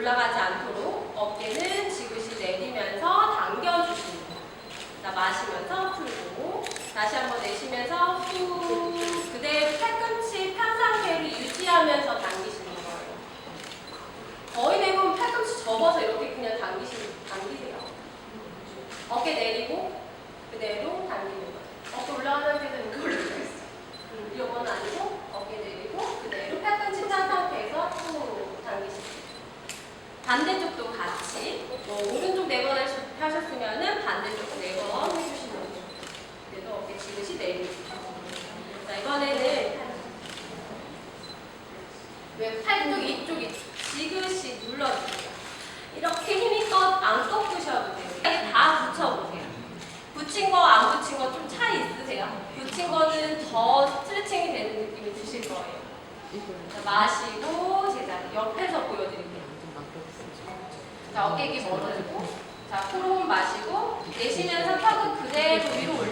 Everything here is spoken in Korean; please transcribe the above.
올라가지 않도록 어깨는 지그시 내리면서 거예요. 자, 마시면서 풀고 다시 한번 내쉬면서 후 그대로 팔꿈치 편 상태를 유지하면서 당기시는 거예요. 거의 대부분 팔꿈치 접어서 이렇게 그냥 당기시, 당기세요. 어깨 내리고 그대로 당기는 거예요. 어깨 올라간 상태에서 이렇게 올리고 있어요. 음, 이건 아니고 어깨 내리고 그대로 팔꿈치 편 상태에서 후 당기시고 반대쪽도 같이 뭐 오른쪽 네 번 하셨으면은 반대쪽 네 번 해주시면 돼요. 그래서 어깨 지그시 내리고 자 이번에는 왜 팔뚝 이쪽 이 지그시 눌러주세요. 이렇게 힘껏 안 꺾으셔도 돼요. 다 붙여보세요. 붙인 거 안 붙인 거 좀 차이 있으세요? 붙인 거는 더 스트레칭이 되는 느낌이 드실 거예요. 자, 마시고 제자리 옆에서 보여드릴게요. 자, 어깨 이렇게 멀어지고 자, 코로 마시고 내쉬면서 턱은 그대로 위로 올리